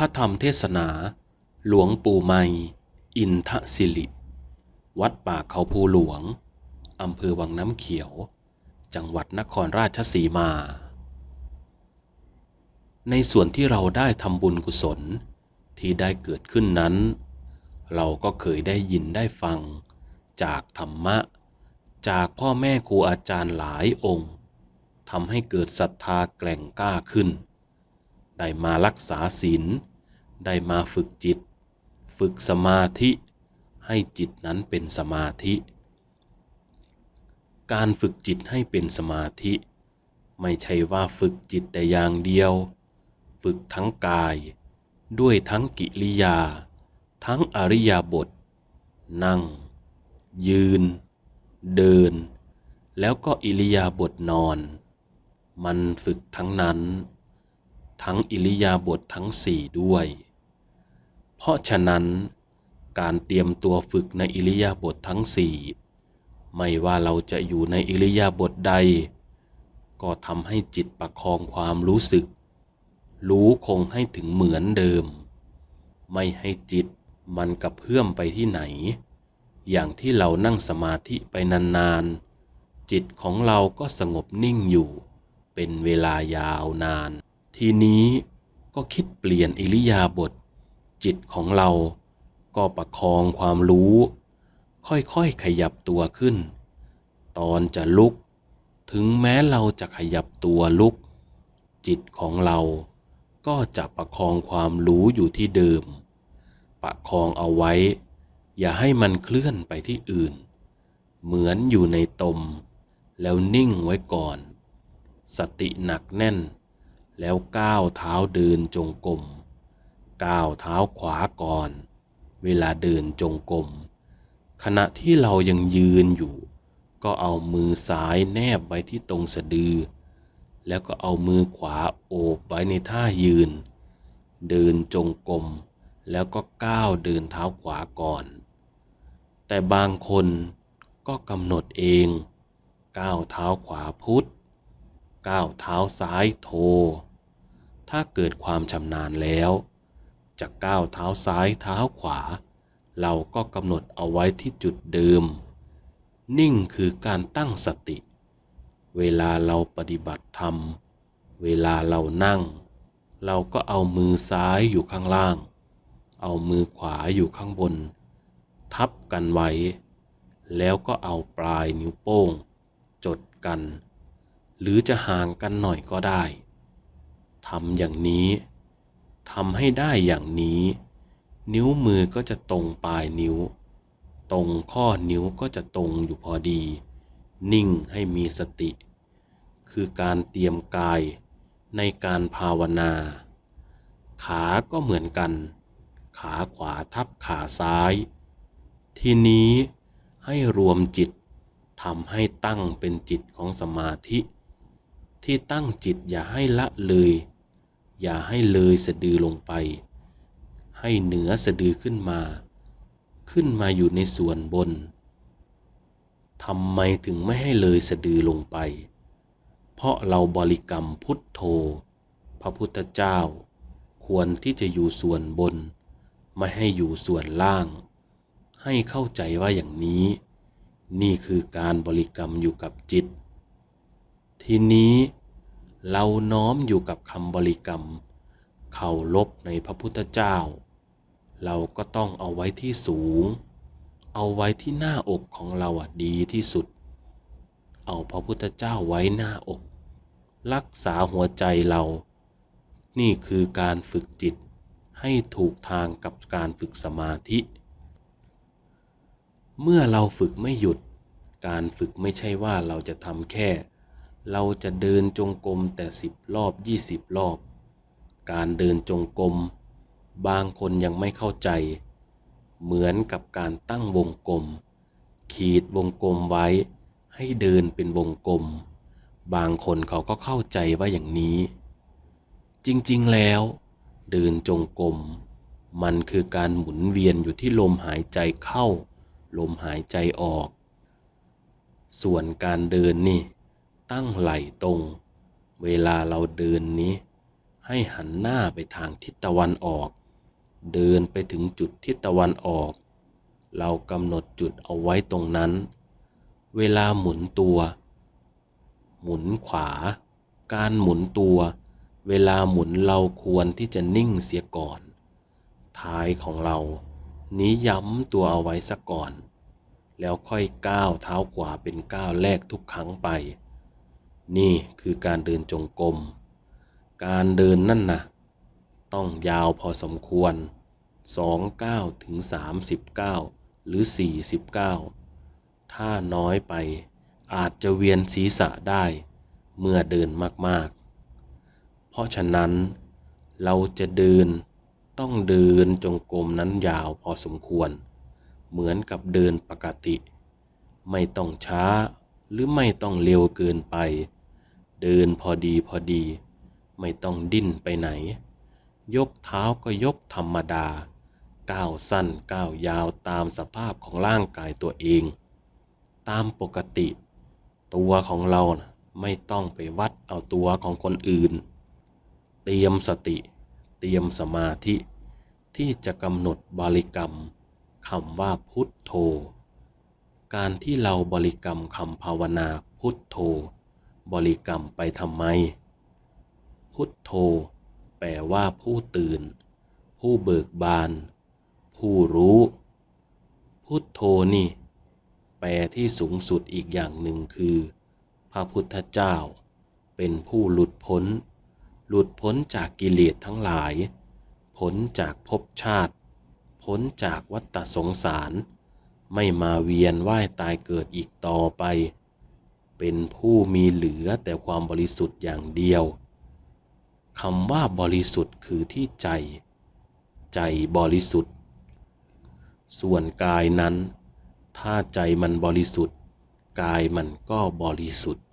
ระธรรมเทศนา หลวงปู่ไมยอินทศิริ วัดป่าเขาภูหลวง อำเภอวังน้ำเขียว จังหวัดนครราชสีมา ในส่วนที่เราได้ทำบุญกุศลที่ได้เกิดขึ้นนั้น เราก็เคยได้ยินได้ฟัง จากธรรมะ จากพ่อแม่ครูอาจารย์หลายองค์ทำให้เกิดศรัทธาแกร่งกล้าขึ้น ได้มารักษาศีล ได้มาฝึกจิต ฝึกสมาธิให้จิตนั้นเป็นสมาธิ การฝึกจิตให้เป็นสมาธิ ไม่ใช่ว่าฝึกจิตแต่อย่างเดียว ฝึกทั้งกาย ด้วยทั้งกิริยา ทั้งอริยบท นั่ง ยืน เดิน แล้วก็อิริยาบถนอน มันฝึกทั้งนั้น ทั้งอิริยาบถททั้งสี่ด้วย เพราะฉะนั้น การเตรียมตัวฝึกในอิริยาบถททั้งสี่ไม่ว่าเราจะอยู่ในอิริยาบถใด ก็ทำให้จิตประคองความรู้สึก รู้คงให้ถึงเหมือนเดิม ไม่ให้จิตมันกระเพื่อมไปที่ไหน อย่างที่เรานั่งสมาธิไปนานๆ จิตของเราก็สงบนิ่งอยู่ เป็นเวลายาวนาน ทีนี้ก็คิดเปลี่ยนอิริยาบถ จิตของเราก็ประคองความรู้ ค่อยๆขยับตัวขึ้น ตอนจะลุก ถึงแม้เราจะขยับตัวลุก จิตของเราก็จะประคองความรู้อยู่ที่เดิม ประคองเอาไว้ อย่าให้มันเคลื่อนไปที่อื่น เหมือนอยู่ในตม แล้วนิ่งไว้ก่อน สติหนักแน่น แล้วก้าวเท้าเดินจงกรม ก้าวเท้าขวาก่อน เวลาเดินจงกรมขณะที่เรายังยืนอยู่ ก็เอามือซ้ายแนบไว้ที่ตรงสะดือ แล้วก็เอามือขวาโอบไว้ในท่ายืน เดินจงกรมแล้วก็ก้าวเดินเท้าขวาก่อน แต่บางคนก็กำหนดเอง ก้าวเท้าขวาพุทธก้าวเท้าซ้ายโท ถ้าเกิดความชำนาญแล้ว จะก้าวเท้าซ้ายเท้าขวา เราก็กำหนดเอาไว้ที่จุดเดิม นิ่งคือการตั้งสติ เวลาเราปฏิบัติธรรม เวลาเรานั่ง เราก็เอามือซ้ายอยู่ข้างล่าง เอามือขวาอยู่ข้างบน ทับกันไว้ แล้วก็เอาปลายนิ้วโป้ง จดกัน หรือจะห่างกันหน่อยก็ได้ทำอย่างนี้ ทำให้ได้อย่างนี้ นิ้วมือก็จะตรงปลายนิ้ว ตรงข้อนิ้วก็จะตรงอยู่พอดี นิ่งให้มีสติ คือการเตรียมกายในการภาวนา ขาก็เหมือนกัน ขาขวาทับขาซ้าย ทีนี้ให้รวมจิตทำให้ตั้งเป็นจิตของสมาธิ ที่ตั้งจิตอย่าให้ละเลย อย่าให้เลยสะดือลงไป ให้เหนือสะดือขึ้นมา ขึ้นมาอยู่ในส่วนบนทำไมถึงไม่ให้เลยสะดือลงไป เพราะเราบริกรรมพุทโธ พระพุทธเจ้า ควรที่จะอยู่ส่วนบน ไม่ให้อยู่ส่วนล่าง ให้เข้าใจว่าอย่างนี้ นี่คือการบริกรรมอยู่กับจิต ทีนี้ เราน้อมอยู่กับคำบริกรรมเคารพในพระพุทธเจ้า เราก็ต้องเอาไว้ที่สูง เอาไว้ที่หน้าอกของเราอะดีที่สุด เอาพระพุทธเจ้าไว้หน้าอก รักษาหัวใจเรา นี่คือการฝึกจิตให้ถูกทางกับการฝึกสมาธิ เมื่อเราฝึกไม่หยุด การฝึกไม่ใช่ว่าเราจะทำแค่ เราจะเดินจงกรมแต่สิบรอบยี่สิบรอบ การเดินจงกรมบางคนยังไม่เข้าใจ เหมือนกับการตั้งวงกลม ขีดวงกลมไว้ให้เดินเป็นวงกลม บางคนเขาก็เข้าใจว่าอย่างนี้ จริงๆแล้ว เดินจงกรมมันคือการหมุนเวียนอยู่ที่ลมหายใจเข้า ลมหายใจออก ส่วนการเดินนี่ ตั้งไหล่ตรง เวลาเราเดินนี้ ให้หันหน้าไปทางทิศตะวันออก เดินไปถึงจุดทิศตะวันออก เรากำหนดจุดเอาไว้ตรงนั้น เวลาหมุนตัว หมุนขวา การหมุนตัว เวลาหมุนเราควรที่จะนิ่งเสียก่อน ท้ายของเรา นี้ย้ำตัวเอาไว้ซะก่อนแล้วค่อยก้าวเท้าขวาเป็นก้าวแรกทุกครั้งไป นี่คือการเดินจงกรม การเดินนั่นนะต้องยาวพอสมควร2ก้าถึง30ก้าหรือ40ก้าถ้าน้อยไปอาจจะเวียนศีรษะได้เมื่อเดินมากๆ เพราะฉะนั้นเราจะเดินต้องเดินจงกรมนั้นยาวพอสมควร เหมือนกับเดินปกติ ไม่ต้องช้าหรือไม่ต้องเร็วเกินไป เดินพอดีพอดี ไม่ต้องดิ้นไปไหน ยกเท้าก็ยกธรรมดา ก้าวสั้นก้าวยาวตามสภาพของร่างกายตัวเอง ตามปกติ ตัวของเรานะไม่ต้องไปวัดเอาตัวของคนอื่น เตรียมสติ เตรียมสมาธิ ที่จะกำหนดบริกรรมคำว่าพุทโธ การที่เราบริกรรมคำภาวนาพุทโธ บริกรรมไปทำไม พุทโธ แปลว่าผู้ตื่น ผู้เบิกบาน ผู้รู้ พุทโธนี่ แปลที่สูงสุดอีกอย่างหนึ่งคือ พระพุทธเจ้า เป็นผู้หลุดพ้น หลุดพ้นจากกิเลสทั้งหลาย พ้นจากภพชาติ พ้นจากวัฏสงสาร ไม่มาเวียนว่ายตายเกิดอีกต่อไป เป็นผู้มีเหลือแต่ความบริสุทธิ์อย่างเดียวคำว่าบริสุทธิ์คือที่ใจ ใจบริสุทธิ์ ส่วนกายนั้น ถ้าใจมันบริสุทธิ์ กายมันก็บริสุทธิ์